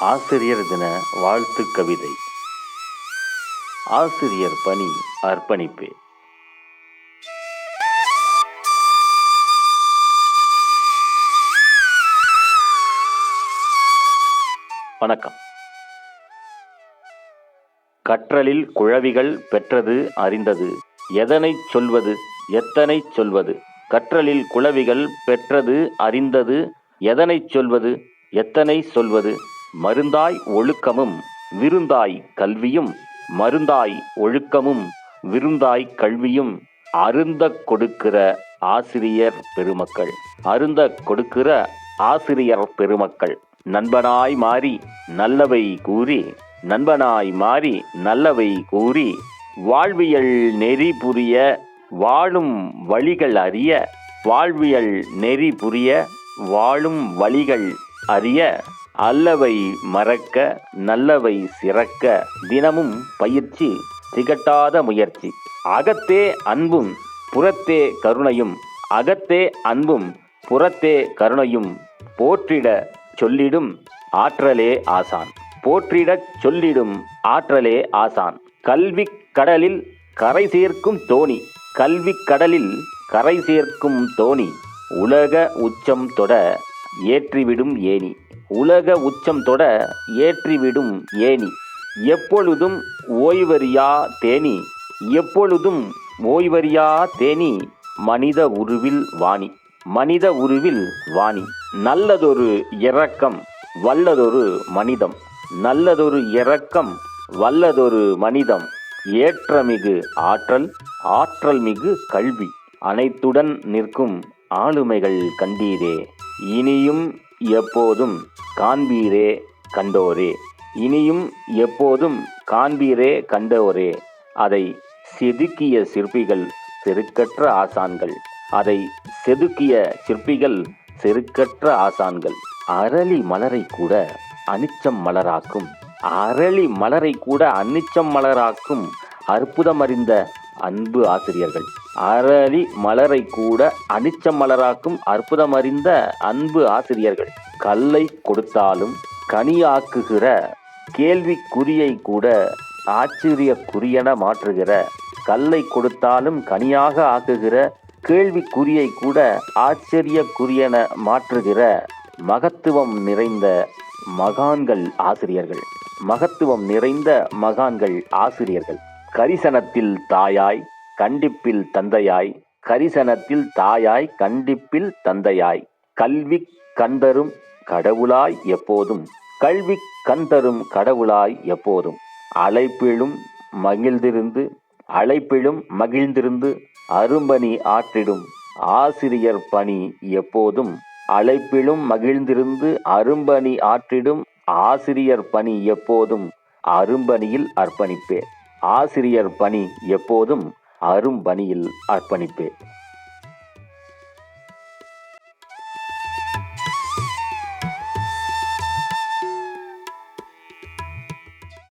ஆசிரியர் தின வாழ்த்து கவிதை. ஆசிரியர் பணி அர்ப்பணிப்பு. வணக்கம். கற்றலில் குழவிகள் பெற்றது அறிந்தது. எதனை சொல்வது? எத்தனை சொல்வது? கற்றலில் குழவிகள் பெற்றது அறிந்தது. எதனை சொல்வது? எத்தனை சொல்வது? மருந்தாய் ஒழுக்கமும் விருந்தாய் கல்வியும் மருந்தாய் ஒழுக்கமும் விருந்தாய் கல்வியும் அருந்த கொடுக்கிற ஆசிரியர் பெருமக்கள். அருந்த கொடுக்கிற ஆசிரியர் பெருமக்கள். நண்பனாய் மாறி நல்லவை கூறி நண்பனாய் மாறி நல்லவை கூறி வாழ்வியல் நெறி புரிய வாழும் வழிகள் அறிய வாழ்வியல் நெறி புரிய வாழும் வழிகள் அறிய அல்லவை மறக்க நல்லவை சிறக்க தினமும் பயிற்சி திகட்டாத முயற்சி. அகத்தே அன்பும் புறத்தே கருணையும். அகத்தே அன்பும் புறத்தே கருணையும் போற்றிட சொல்லிடும் ஆற்றலே ஆசான். போற்றிடச் சொல்லிடும் ஆற்றலே ஆசான். கல்வி கடலில் கரை சேர்க்கும் தோணி. கல்வி கடலில் கரை சேர்க்கும் தோணி. உலக உச்சம் தொட ஏற்றிவிடும் ஏணி. உலக உச்சம் தொட ஏற்றிவிடும் ஏணி. எப்பொழுதும் ஓய்வறியா தேனி. எப்பொழுதும் ஓய்வறியா தேனி மனித உருவில் வாணி. மனித உருவில் வாணி. நல்லதொரு இரக்கம் வல்லதொரு மனிதம். நல்லதொரு இரக்கம் வல்லதொரு மனிதம். ஏற்றமிகு ஆற்றல் ஆற்றல் மிகு கல்வி. அனைத்துடன் நிற்கும் ஆளுமைகள் கண்டீரே. இனியும் எப்போதும் காண்பீரே கண்டோரே. இனியும் எப்போதும் காண்பீரே கண்டோரே. அதை செதுக்கிய சிற்பிகள் செருக்கற்ற ஆசான்கள். அதை செதுக்கிய சிற்பிகள் செருக்கற்ற ஆசான்கள். அரளி மலரை கூட அனிச்சம் மலராக்கும். அரளி மலரை கூட அன்னிச்சம் மலராக்கும் அற்புதம் அறிந்த அன்பு ஆசிரியர்கள். அரளி மலரை கூட அனிச்ச மலராக்கும் அற்புதம் அறிந்த அன்பு ஆசிரியர்கள். கல்லை கொடுத்தாலும் கனியாக்குகிற கேள்விக்குறியை கூட ஆச்சரியக்குரியன மாற்றுகிற கல்லை கொடுத்தாலும் கனியாக ஆக்குகிற கேள்விக்குறியை கூட ஆச்சரியக்குரியன மாற்றுகிற மகத்துவம் நிறைந்த மகான்கள் ஆசிரியர்கள். மகத்துவம் நிறைந்த மகான்கள் ஆசிரியர்கள். கரிசனத்தில் தாயாய் கண்டிப்பில் தந்தையாய் கரிசனத்தில் தாயாய் கண்டிப்பில் தந்தையாய் கல்வி கந்தரும் கடவுளாய் எப்போதும் கல்வி கந்தரும் கடவுளாய் எப்போதும் அழைப்பிலும் மகிழ்ந்திருந்து அழைப்பிலும் மகிழ்ந்திருந்து அரும்பணி ஆற்றிடும் ஆசிரியர் பணி எப்போதும் அழைப்பிலும் மகிழ்ந்திருந்து அரும்பணி ஆற்றிடும் ஆசிரியர் பணி எப்போதும் அரும்பணியில் அர்ப்பணிப்பேன். ஆசிரியர் பணி எப்போதும் அரும்பணியில் அர்ப்பணிப்பேன்.